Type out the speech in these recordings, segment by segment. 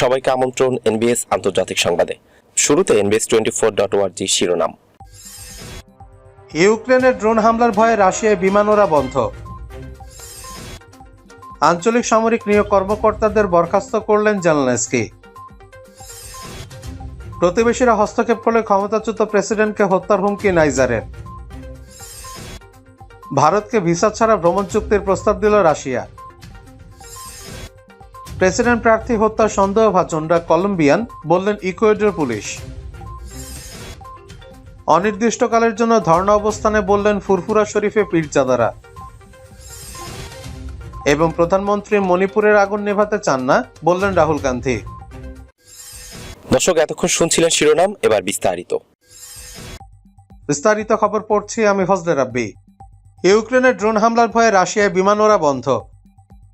সবাইকে আমন্ত্রণ এনবিএস আন্তর্জাতিক সংবাদে। শুরুতে এনবিএস টোয়েন্টি ফোর ডট ওয়ার্জি শিরোনাম। ইউক্রেনের ড্রোন হামলার ভয়ে রাশিয়ায় বিমান ওড়া বন্ধ। আঞ্চলিক সামরিক নিয়োগ কর্মকর্তাদের বরখাস্ত করলেন জেলনেস্কি। প্রতিবেশীরা হস্তক্ষেপ করলে ক্ষমতাচ্যুত প্রেসিডেন্টকে হত্যার হুমকি নাইজারের। ভারতকে ভিসা ছাড়া ভ্রমণ চুক্তির প্রস্তাব দিল রাশিয়া। প্রেসিডেন্ট প্রার্থী হত্যার সন্দেহভাজনরা কলম্বিয়ান বললেন ইকুয়েডর পুলিশ। অনির্দিষ্টকালের জন্য ধর্ণা অবস্থানে বললেন ফুরফুরা শরীফে পীরজাদারা। এবং প্রধানমন্ত্রী মণিপুরের আগুন নেভাতে চান না বললেন রাহুল গান্ধী। দর্শক এতক্ষণ শুনছিলেন শিরোনাম এবার বিস্তারিত। বিস্তারিত খবর পড়ছি আমি ফজলে রাব্বি। ইউক্রেনের ড্রোন হামলার ভয়ে রাশিয়ায় বিমান ওড়া বন্ধ।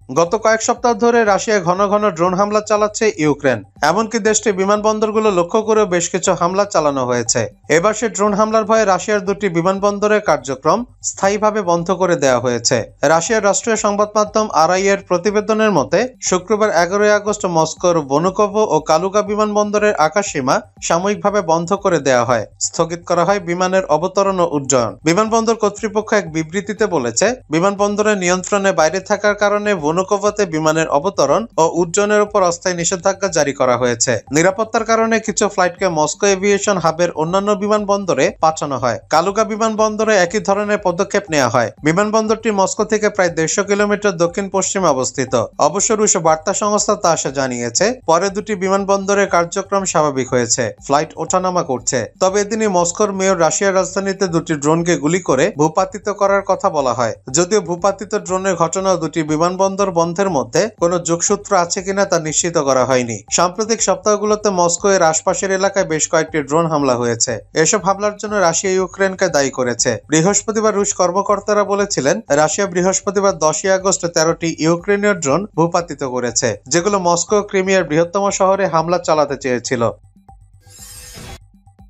গত কয়েক সপ্তাহ ধরে রাশিয়ায় ঘন ঘন ড্রোন হামলা চালাচ্ছে ইউক্রেন। এমনকি দেশটির বিমানবন্দরগুলো লক্ষ্য করেও বেশ কিছু হামলা চালানো হয়েছে। এবার সে ড্রোন হামলার ভয়ে রাশিয়ার দুটি বিমানবন্দরের কার্যক্রম স্থায়ীভাবে বন্ধ করে দেওয়া হয়েছে। রাশিয়ার রাষ্ট্রীয় সংবাদ মাধ্যম আরআই এর প্রতিবেদনের মতে, শুক্রবার এগারোই আগস্ট মস্কোর বনুকভ ও কালুগা বিমানবন্দরের আকাশসীমা সাময়িকভাবে বন্ধ করে দেওয়া হয়। স্থগিত করা হয় বিমানের অবতরণ ও উড্ডয়ন। বিমানবন্দর কর্তৃপক্ষ এক বিবৃতিতে বলেছে, বিমানবন্দরের নিয়ন্ত্রণে বাইরে থাকার কারণে বনুকভতে বিমানের অবতরণ ও উড্ডয়নের উপর অস্থায়ী নিষেধাজ্ঞা জারি করা হয়েছে। নিরাপত্তার কারণে কিছু ফ্লাইটকে মস্কো এভিয়েশন হাবের অন্যান্য বিমানবন্দরে পাঠানো হয়। কালুগা বিমানবন্দরে একই ধরনের পদক্ষেপ নেওয়া হয়। বিমানবন্দরটি মস্কো থেকে প্রায় দেড়শো কিলোমিটার দক্ষিণ পশ্চিমে অবস্থিত। অবশ্য রুশ বার্তা সংস্থা তা আসে জানিয়েছে, পরে দুটি বিমানবন্দরের কার্যক্রম স্বাভাবিক হয়েছে। ফ্লাইট ওঠানামা করছে। তবে এদিনই মস্কোর মেয়র রাশিয়ার রাজধানীতে দুটি ড্রোনকে গুলি করে ভূপাতিত করার কথা বলা হয়। যদিও ভূপাতিত ড্রোনের ঘটনা দুটি বিমানবন্দর বন্ধের মধ্যে কোনো যোগসূত্র আছে কিনা তা নিশ্চিত করা হয়নি। সাম্প্রতিক সপ্তাহগুলোতে মস্কো এর আশপাশের এলাকায় বেশ কয়েকটি ড্রোন হামলা হয়েছে। এসব হামলার জন্য রাশিয়া ইউক্রেনকে দায়ী করেছে। বৃহস্পতিবার রুশ কর্মকর্তারা বলেছিলেন, রাশিয়া বৃহস্পতিবার দশই আগস্ট তেরোটি ইউক্রেনীয় ড্রোন ভূপাতিত করেছে, যেগুলো মস্কো ক্রিমিয়ার বৃহত্তম শহরে হামলা চালাতে চেয়েছিল।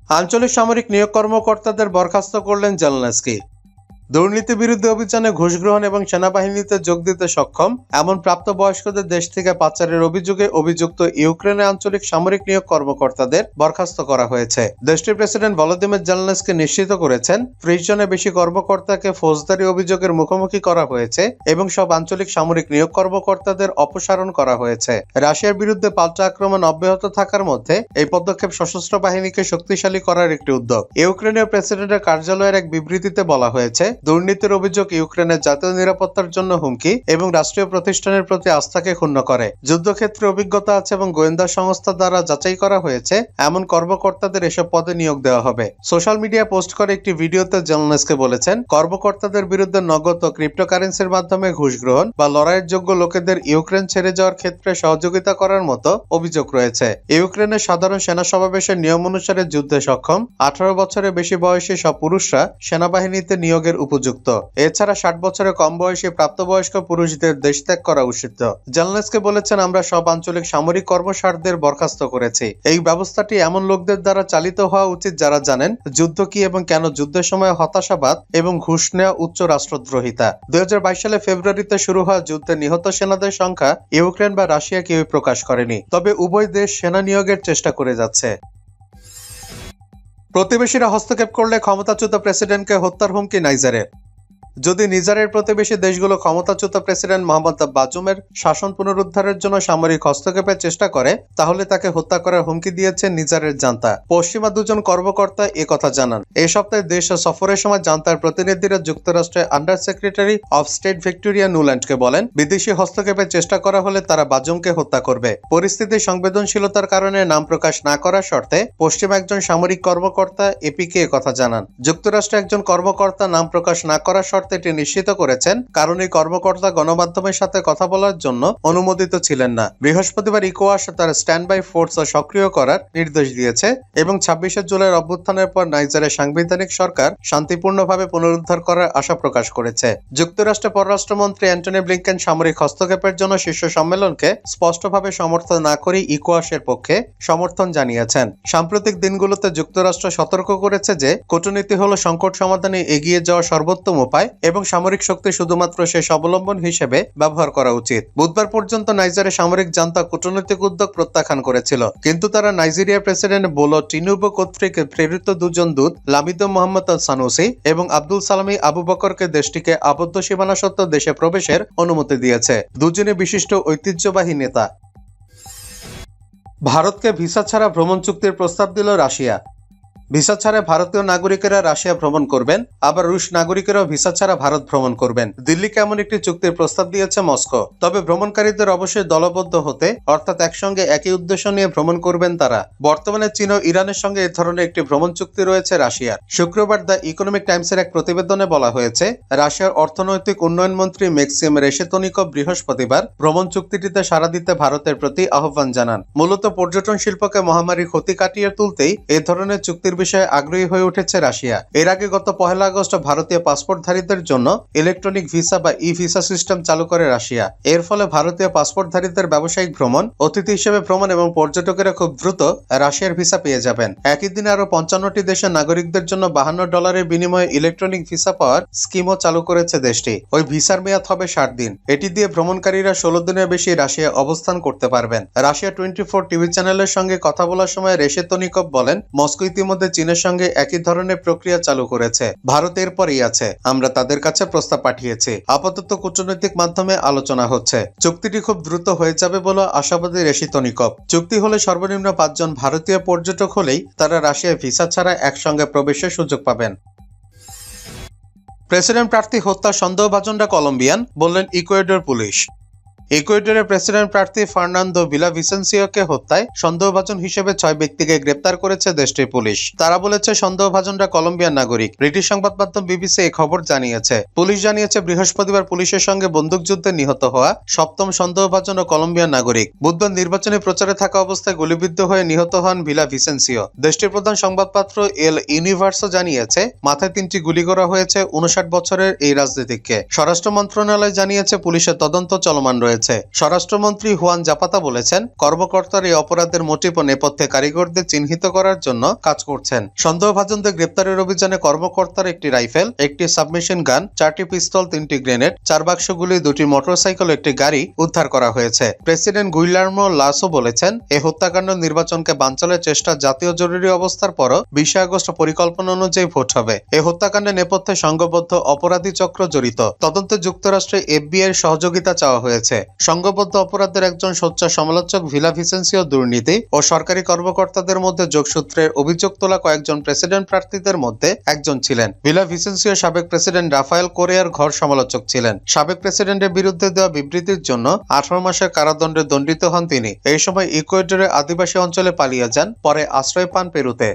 আঞ্চলিক সামরিক নিয়োগ কর্মকর্তাদের বরখাস্ত করলেন জেলনেস্কি। দুর্নীতি বিরুদ্ধে অভিযানে ঘুষ গ্রহণ এবং সেনাবাহিনীতে যোগ দিতে সক্ষম, এমন প্রাপ্তবয়স্কদের দেশ থেকে পাচারের অভিযোগে অভিযুক্ত ইউক্রেনের আঞ্চলিক সামরিক নিয়োগ কর্মকর্তাদের বরখাস্ত করা হয়েছে। দেশটির প্রেসিডেন্ট ভলোদিমির জেলনেসকে নিশ্চিত করেছেন ত্রিশ জনের বেশি কর্মকর্তাকে ফৌজদারি অভিযোগের মুখোমুখি করা হয়েছে এবং সব আঞ্চলিক সামরিক নিয়োগ কর্মকর্তাদের অপসারণ করা হয়েছে। রাশিয়ার বিরুদ্ধে পাল্টা আক্রমণ অব্যাহত থাকার মধ্যে এই পদক্ষেপ সশস্ত্র বাহিনীকে শক্তিশালী করার একটি উদ্যোগ। ইউক্রেনের প্রেসিডেন্টের কার্যালয়ের এক বিবৃতিতে বলা হয়েছে দুর্নীতির অভিযোগ ইউক্রেনের জাতীয় নিরাপত্তার জন্য হুমকি এবং রাষ্ট্রীয় প্রতিষ্ঠানের প্রতি আস্থাকে ক্ষুণ্ণ করে। যুদ্ধক্ষেত্রে অভিজ্ঞতা আছে এবং গোয়েন্দা সংস্থা দ্বারা যাচাই করা হয়েছে, এমন কর্মকর্তাদের এসব পদে নিয়োগ দেওয়া হবে। সোশ্যাল মিডিয়া পোস্ট করে একটি ভিডিওতে জেলনেসকে বলেছেন, কর্মকর্তাদের বিরুদ্ধে নগদ ও ক্রিপ্টোকারেন্সির মাধ্যমে ঘুষ গ্রহণ বা লড়াইয়ের যোগ্য লোকেদের ইউক্রেন ছেড়ে যাওয়ার ক্ষেত্রে সহযোগিতা করার মতো অভিযোগ রয়েছে। ইউক্রেনের সাধারণ সেনা সমাবেশের নিয়ম অনুসারে যুদ্ধে সক্ষম। আঠারো বছরের বেশি বয়সী সব পুরুষরা সেনাবাহিনীতে নিয়োগের উপযুক্ত। এছাড়া ষাট বছরের কম বয়সী প্রাপ্তবয়স্ক পুরুষদের দেশ ত্যাগ করা উচিত। জেলনেসকে বলেছেন, আমরা সব আঞ্চলিক সামরিক কর্মসারদের বরখাস্ত করেছি। এই ব্যবস্থাটি এমন লোকদের দ্বারা চালিত হওয়া উচিত যারা জানেন যুদ্ধ কি এবং কেন যুদ্ধের সময় হতাশাবাদ এবং ঘুষ নেওয়া উচ্চ রাষ্ট্রদ্রোহিতা। দুই হাজার বাইশ সালে ফেব্রুয়ারিতে শুরু হওয়া যুদ্ধে নিহত সেনাদের সংখ্যা ইউক্রেন বা রাশিয়া কেউই প্রকাশ করেনি। তবে উভয় দেশ সেনা নিয়োগের চেষ্টা করে যাচ্ছে। প্রতিবেশীরা হস্তক্ষেপ করলে ক্ষমতাচ্যুত প্রেসিডেন্টকে হত্যার হুমকি নাইজারের। যদি নিজারের প্রতিবেশী দেশগুলো ক্ষমতাচ্যুত প্রেসিডেন্ট মোহাম্মদ বাজুমের শাসন পুনরুদ্ধারের জন্য সামরিক হস্তক্ষেপের চেষ্টা করে, তাহলে তাকে হত্যা করার হুমকি দিয়েছে নিজারের জান্তা। পশ্চিমা দুজন কর্মকর্তা কথা জানান। এই সপ্তাহে দেশ সফরের সময় জান্তার প্রতিনিধিরা যুক্তরাষ্ট্রের under secretary of state Victoria নুল্যান্ডকে বলেন, বিদেশি হস্তক্ষেপের চেষ্টা করা হলে তারা বাজুমকে হত্যা করবে। পরিস্থিতির সংবেদনশীলতার কারণে নাম প্রকাশ না করার শর্তে পশ্চিমা একজন সামরিক কর্মকর্তা এপিকে কথা জানান। যুক্তরাষ্ট্রে একজন কর্মকর্তা নাম প্রকাশ না করার শর্তে এটি নিশ্চিত করেছেন, কারণ এই কর্মকর্তা গণমাধ্যমের সাথে কথা বলার জন্য অনুমোদিত ছিলেন না। বৃহস্পতিবার ইকোয়াস তার স্ট্যান্ড বাই ফোর্স সক্রিয় করার নির্দেশ দিয়েছে এবং ছাব্বিশে জুলাইয়ের অভ্যুত্থানের পর নাইজারের সাংবিধানিক সরকার শান্তিপূর্ণভাবে পুনরুদ্ধার করার আশা প্রকাশ করেছে। যুক্তরাষ্ট্রের পররাষ্ট্রমন্ত্রী অ্যান্টনি ব্লিংকেন সামরিক হস্তক্ষেপের জন্য শীর্ষ সম্মেলনকে স্পষ্টভাবে সমর্থন না করে ইকোয়াসের পক্ষে সমর্থন জানিয়েছেন। সাম্প্রতিক দিনগুলোতে যুক্তরাষ্ট্র সতর্ক করেছে যে, কূটনীতি হলো সংকট সমাধানে এগিয়ে যাওয়ার সর্বোত্তম উপায় এবং সামরিক শক্তি শুধুমাত্র শেষ অবলম্বন হিসেবে ব্যবহার করা উচিত। বুধবার পর্যন্ত নাইজারে সামরিক জান্তা কূটনৈতিক উদ্যোগ প্রত্যাখ্যান করেছিল। কিন্তু তারা নাইজেরিয়ার প্রেসিডেন্ট বোলো টিনুবো কর্তৃক প্রেরিত দুজন দূত, লামিদো মোহাম্মদ সানুসি এবং আব্দুল সালামি আবু বকরকে দেশটিকে আবদ্ধ সীমানা সত্ত্বেও দেশে প্রবেশের অনুমতি দিয়েছে। দুজনে বিশিষ্ট ঐতিহ্যবাহী নেতা। ভারতকে ভিসা ছাড়া ভ্রমণ চুক্তির প্রস্তাব দিল রাশিয়া। ভিসা ছাড়া ভারতীয় নাগরিকেরা রাশিয়া ভ্রমণ করবেন, আবার রুশ নাগরিকেরাও ভিসা ছাড়া ভারত ভ্রমণ করবেন। দিল্লিকে এমন একটি চুক্তির প্রস্তাব দিয়েছে মস্কো। তবে ভ্রমণকারীদের অবশ্যই দলবদ্ধ হতে, অর্থাৎ একসঙ্গে একই উদ্দেশ্য নিয়ে ভ্রমণ করবেন তারা। বর্তমানে চীন ও ইরানের সঙ্গে এ ধরনের একটি ভ্রমণ চুক্তি রয়েছে রাশিয়ার। শুক্রবার দ্য ইকোনমিক টাইমসের এক প্রতিবেদনে বলা হয়েছে, রাশিয়ার অর্থনৈতিক উন্নয়ন মন্ত্রী মেক্সিম রেশেতনিকভ বৃহস্পতিবার ভ্রমণ চুক্তিটিতে সাড়া দিতে ভারতের প্রতি আহ্বান জানান। মূলত পর্যটন শিল্পকে মহামারীর ক্ষতি কাটিয়ে তুলতেই এ ধরনের চুক্তির বিষয়ে আগ্রহী হয়ে উঠেছে রাশিয়া। এর আগে গত পহেলা আগস্ট ভারতীয় পাসপোর্টধারীদের জন্য ইলেকট্রনিক ভিসা বা ই ভিসা সিস্টেম চালু করে রাশিয়া। এর ফলে ভারতীয় পাসপোর্টধারীদের ব্যবসায়িক ভ্রমণ, অতিথি হিসেবে ভ্রমণ এবং পর্যটকেরা খুব দ্রুত রাশিয়ার ভিসা পেয়ে যাবেন। একই দিনে আরও পঞ্চান্নটি দেশের নাগরিকদের জন্য বাহান্ন ডলারের বিনিময়ে ইলেকট্রনিক ভিসা পাওয়ার স্কিমও চালু করেছে দেশটি। ওই ভিসার মেয়াদ হবে ষাট দিন। এটি দিয়ে ভ্রমণকারীরা ষোলো দিনের বেশি রাশিয়া অবস্থান করতে পারবেন। রাশিয়া টোয়েন্টি ফোর টিভি চ্যানেলের সঙ্গে কথা বলার সময় রেশেতনিকভ বলেন, মস্কো ইতিমধ্যে চীনের সঙ্গে একই ধরনের প্রক্রিয়া চালু করেছে। ভারত এরপরই আছে। আমরা তাদের কাছে প্রস্তাব পাঠিয়েছি। আপাতত কূটনৈতিক মাধ্যমে আলোচনা হচ্ছে। চুক্তিটি খুব দ্রুত হয়ে যাবে বলে আশাবাদী রেশিতনিকভ চুক্তি হলে সর্বনিম্ন পাঁচজন ভারতীয় পর্যটক হলেই তারা রাশিয়ায় ভিসা ছাড়া একসঙ্গে প্রবেশের সুযোগ পাবেন। প্রেসিডেন্ট প্রার্থী হত্যার সন্দেহভাজনরা কলম্বিয়ান, বললেন ইকুয়েডর পুলিশ। ইকুয়েডরের প্রেসিডেন্ট প্রার্থী ফার্নান্দো ভিলাভিসেন্সিওকে হত্যায় সন্দেহভাজন হিসেবে ছয় ব্যক্তিকে গ্রেপ্তার করেছে দেশটির পুলিশ। তারা বলেছে, সন্দেহভাজনরা কলম্বিয়ান নাগরিক। ব্রিটিশ সংবাদ মাধ্যম বিবিসি এই খবর জানিয়েছে। পুলিশ জানিয়েছে, বৃহস্পতিবার পুলিশের সঙ্গে বন্দুকযুদ্ধে নিহত হওয়া সপ্তম সন্দেহভাজন ও কলম্বিয়ান নাগরিক। বুধবার নির্বাচনী প্রচারে থাকা অবস্থায় গুলিবিদ্ধ হয়ে নিহত হন ভিলা ভিসেন্সিও দেশটির প্রধান সংবাদপত্র এল ইউনিভার্সও জানিয়েছে, মাথায় তিনটি গুলি করা হয়েছে উনষাট বছরের এই রাজনীতিককে। স্বরাষ্ট্র মন্ত্রণালয় জানিয়েছে, পুলিশের তদন্ত চলমান রয়েছে। স্বরাষ্ট্রমন্ত্রী হুয়ান জাপাতা বলেছেন, কর্মকর্তার এই অপরাধের মোটিভ ও নেপথ্যে কারিগরদের চিহ্নিত করার জন্য কাজ করছেন। সন্দেহভাজনদের গ্রেপ্তারের অভিযানে কর্মকর্তার একটি রাইফেল, একটি সাবমেশিন গান, চারটি পিস্তল, তিনটি গ্রেনেড, চার বাক্স গুলি দুটি মোটরসাইকেল একটি গাড়ি উদ্ধার করা হয়েছে। প্রেসিডেন্ট গুইলার্মো লাসো বলেছেন এই হত্যাকাণ্ড নির্বাচনকে বানচালের চেষ্টা জাতীয় জরুরি অবস্থার পরও বিশে আগস্ট পরিকল্পনা অনুযায়ী ভোট হবে। এই হত্যাকাণ্ডের নেপথ্যে সংঘবদ্ধ অপরাধী চক্র জড়িত। তদন্তে যুক্তরাষ্ট্রে এফবিআই সহযোগিতা চাওয়া হয়েছে। সংঘবদ্ধ অপরাধের একজন সোচ্চার সমালোচক ভিলা ভিসেন্সিও দুর্নীতি ও সরকারি কর্মকর্তাদের মধ্যে যোগসূত্রের অভিযোগ তোলা কয়েকজন প্রেসিডেন্ট প্রার্থীদের মধ্যে একজন ছিলেন। ভিলা ভিসেন্সিও সাবেক প্রেসিডেন্ট রাফায়েল কোরিয়ার ঘর সমালোচক ছিলেন। সাবেক প্রেসিডেন্টের বিরুদ্ধে দেওয়া বিবৃতির জন্য আঠারো মাসের কারাদণ্ডে দণ্ডিত হন তিনি। এই সময় ইকুয়েডরের আদিবাসী অঞ্চলে পালিয়ে যান, পরে আশ্রয় পান পেরুতে।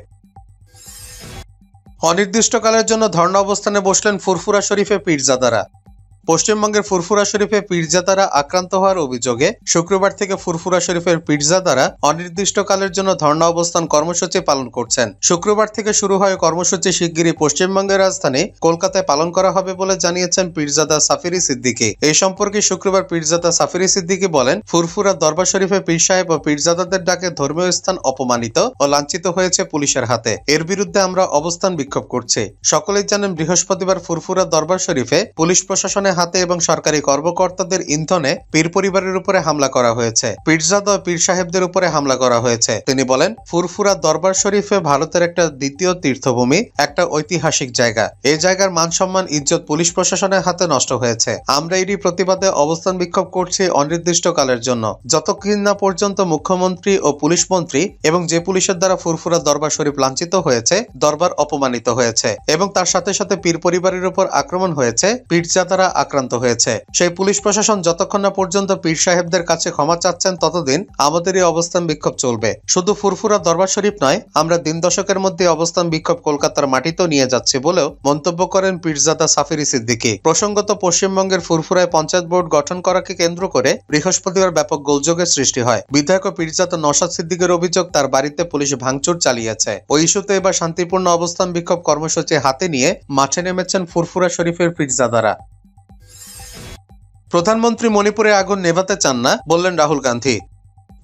অনির্দিষ্টকালের জন্য ধর্ণা অবস্থানে বসলেন ফুরফুরা শরীফে পীরজাদারা। পশ্চিমবঙ্গের ফুরফুরা শরীফে পীরজাদারা আক্রান্ত হওয়ার অভিযোগে শুক্রবার থেকে ফুরফুরা শরীফের পীরজাদারা অনির্দিষ্টকালের জন্য ধর্ণা অবস্থান কর্মসূচি পালন করছেন। শুক্রবার থেকে শুরু হয় কর্মসূচি শিগগিরই পশ্চিমবঙ্গের রাজধানী কলকাতায় পালন করা হবে বলে জানিয়েছেন পীরজাদা সাফিরি সিদ্দিকী। এই সম্পর্কে শুক্রবার পীরজাদা সাফিরি সিদ্দিকী বলেন, ফুরফুরা দরবার শরীফে পীর সাহেব ও পীরজাদাদের ডাকে ধর্মীয় স্থান অপমানিত ও লাঞ্ছিত হয়েছে পুলিশের হাতে। এর বিরুদ্ধে আমরা অবস্থান বিক্ষোভ করছি। সকলেই জানেন বৃহস্পতিবার ফুরফুরা দরবার শরীফে পুলিশ প্রশাসনের হাতে এবং সরকারি কর্মকর্তাদের ইন্ধনে পীর পরিবারের উপরে হামলা করা হয়েছে। পীরজাদা পীর সাহেবদের উপরে হামলা করা হয়েছে। তিনি বলেন, ফুরফুরা দরবার শরীফে ভারতের একটা দ্বিতীয় তীর্থভূমি, একটা ঐতিহাসিক জায়গা। এই জায়গার মান সম্মান ইজ্জত পুলিশ প্রশাসনের হাতে নষ্ট হয়েছে। আমরা এরই প্রতিবাদে অবস্থান বিক্ষোভ করছি অনির্দিষ্টকালের জন্য। যতক্ষণ না পর্যন্ত মুখ্যমন্ত্রী ও পুলিশ মন্ত্রী এবং যে পুলিশের দ্বারা ফুরফুরা দরবার শরীফ লাঞ্ছিত হয়েছে, দরবার অপমানিত হয়েছে এবং তার সাথে সাথে পীর পরিবারের উপর আক্রমণ হয়েছে, পীরজাদারা আক্রান্ত হয়েছে। সেই পুলিশ প্রশাসন যতক্ষণ না পর্যন্ত পীর সাহেবদের কাছে ক্ষমা চাচ্ছেন, ততদিন আমাদের এই অবস্থান বিক্ষোভ চলবে। শুধু ফুরফুরা দরবার শরীফ নয়, আমরা দিন দশকের মধ্যে অবস্থান বিক্ষোভ কলকাতার মাটিতেও নিয়ে যাচ্ছে বলেও মন্তব্য করেন পীরজাদা সাফিরি সিদ্দিকী। প্রসঙ্গত পশ্চিমবঙ্গের ফুরফুরায় পঞ্চায়েত বোর্ড গঠন করাকে কেন্দ্র করে বৃহস্পতিবার ব্যাপক গোলযোগের সৃষ্টি হয়। বিধায়ক ও পীরজাদা নসাদ সিদ্দিকের অভিযোগ, তার বাড়িতে পুলিশ ভাঙচুর চালিয়েছে। ওই ইস্যুতে এবার শান্তিপূর্ণ অবস্থান বিক্ষোভ কর্মসূচি হাতে নিয়ে মাঠে নেমেছেন ফুরফুরা শরীফের পীরজাদারা। প্রধানমন্ত্রী মণিপুরে আগুন নেভাতে চান না বললেন রাহুল গান্ধী।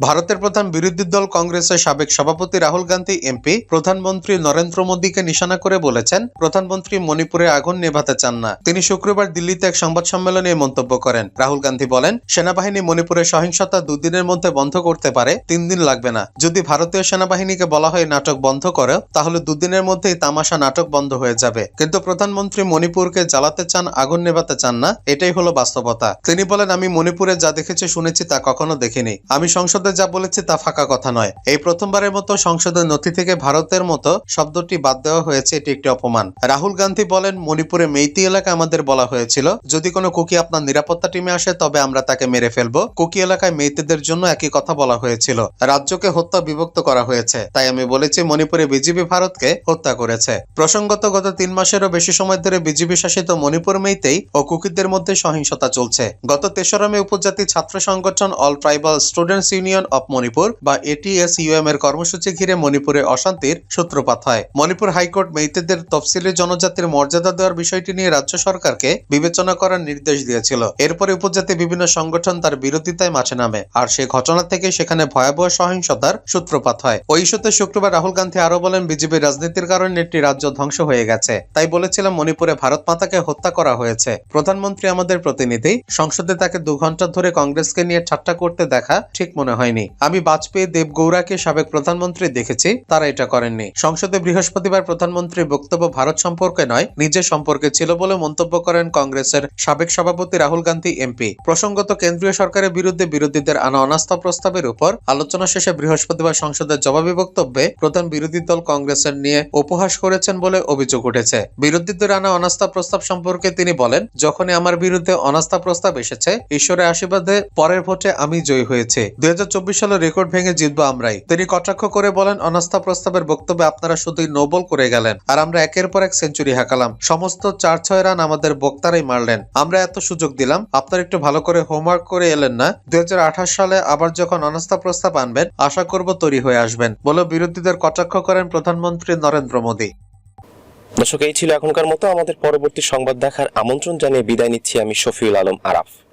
ভারতের প্রধান বিরোধী দল কংগ্রেসের সাবেক সভাপতি রাহুল গান্ধী, এমপি, প্রধানমন্ত্রী নরেন্দ্র মোদীকে নিশানা করে বলেছেন, প্রধানমন্ত্রী মণিপুরে আগুন নেভাতে চান না। তিনি শুক্রবার দিল্লিতে এক সংবাদ সম্মেলনে এই মন্তব্য করেন। রাহুল গান্ধী বলেন, সেনাবাহিনী মণিপুরের সহিংসতা দুদিনের মধ্যে বন্ধ করতে পারে, তিন দিন লাগবে না। যদি ভারতীয় সেনাবাহিনীকে বলা হয় নাটক বন্ধ করো তাহলে দুদিনের মধ্যেই তামাশা নাটক বন্ধ হয়ে যাবে। কিন্তু প্রধানমন্ত্রী মণিপুরকে জ্বালাতে চান, আগুন নেভাতে চান না, এটাই হলো বাস্তবতা। তিনি বলেন, আমি মণিপুরে যা দেখেছি, শুনেছি তা কখনো দেখিনি। আমি সংসদে যা বলেছে তা ফাঁকা কথা নয়। এই প্রথমবারের মতো সংসদের নথি থেকে ভারতের মতো শব্দটি বাদ দেওয়া হয়েছে, এটি একটি অপমান। রাহুল গান্ধী বলেন মণিপুরে মেইতি এলাকা আমাদের বলা হয়েছিল, যদি কোনো কুকি আপনার নিরাপত্তা টিমে আসে, তবে আমরা তাকে মেরে ফেলব। কুকি এলাকায় মেইতিদের জন্য একই কথা বলা হয়েছিল। রাজ্যকে হত্যা বিভক্ত করা হয়েছে। তাই আমি বলেছি, মণিপুরে বিজেপি ভারতকে হত্যা করেছে। প্রসঙ্গত, গত তিন মাসেরও বেশি সময় ধরে বিজেপি শাসিত মণিপুর মেইতেই ও কুকিদের মধ্যে সহিংসতা চলছে। গত তেসরা মে উপজাতি ছাত্র সংগঠন all tribal students union of Manipur বা এটিএস ইউএম এর কর্মসূচি ঘিরে মণিপুরে অশান্তির সূত্রপাত হয়। মণিপুর হাইকোর্ট মেইতেদের তফসিলি জনজাতির মর্যাদা দেওয়ার বিষয়টি নিয়ে রাজ্য সরকারকে বিবেচনা করার নির্দেশ দিয়েছিল। এরপরে উপজাতি বিভিন্ন সংগঠন তার বিরোধিতায় মাঠে নামে। আর সেই ঘটনা থেকে সেখানে ভয়াবহ সহিংসতার সূত্রপাত হয়। ওই ইস্যুতে শুক্রবার রাহুল গান্ধী আরও বলেন, বিজেপির রাজনীতির কারণে একটি রাজ্য ধ্বংস হয়ে গেছে। তাই বলেছিলাম, মণিপুরে ভারত মাতাকে হত্যা করা হয়েছে। প্রধানমন্ত্রী আমাদের প্রতিনিধি, সংসদে তাকে দু ঘণ্টা ধরে কংগ্রেসকে নিয়ে ঠাট্টা করতে দেখা ঠিক মনে হয়নি। আমি বাজপেয়ী দেবগৌড়াকে সাবেক প্রধানমন্ত্রী দেখেছি, তারা এটা করেননি। সংসদে বৃহস্পতিবার প্রধানমন্ত্রীর বক্তব্য ভারত সম্পর্কে নয় নিজের সম্পর্কে ছিল বলে মন্তব্য করেন কংগ্রেসের সাবেক সভাপতি রাহুল গান্ধী এমপি। প্রসঙ্গত কেন্দ্রীয় সরকারের বিরুদ্ধে বিরোধীদের আনা অনাস্থা প্রস্তাবের উপর আলোচনা শেষে বৃহস্পতিবার সংসদের জবাবি বক্তব্যে প্রধান বিরোধী দল কংগ্রেসের নিয়ে উপহাস করেছেন বলে অভিযোগ উঠেছে। বিরোধীদের আনা অনাস্থা প্রস্তাব সম্পর্কে তিনি বলেন, যখনই আমার বিরুদ্ধে অনাস্থা প্রস্তাব এসেছে, ঈশ্বরের আশীর্বাদে পরের ভোটে আমি জয়ী হয়েছে। দুই সালে রেকর্ড ভেঙে জিতবো আমরাই। তিনি কটাক্ষ করে বলেন, অনাস্থা প্রস্তাবের বক্তব্যে আপনারা শুধুই নোবল করে গেলেন। আর আমরা একের পর এক সেঞ্চুরি হাঁকালাম। সমস্ত চার ছয় রান আমাদের বক্তারাই মারলেন। আমরা এত সুযোগ দিলাম, আপনারা একটু ভালো করে হোমওয়ার্ক করে এলেন না? দুই সালে আবার যখন অনাস্থা প্রস্তাব আনবেন, আশা করব তৈরি হয়ে আসবেন, বলে বিরোধীদের কটাক্ষ করেন প্রধানমন্ত্রী নরেন্দ্র মোদী। দর্শক, এই ছিল এখনকার মতো। আমাদের পরবর্তী সংবাদ দেখার আমন্ত্রণ জানিয়ে বিদায় নিচ্ছি আমি শফিউল আলম আরাফ।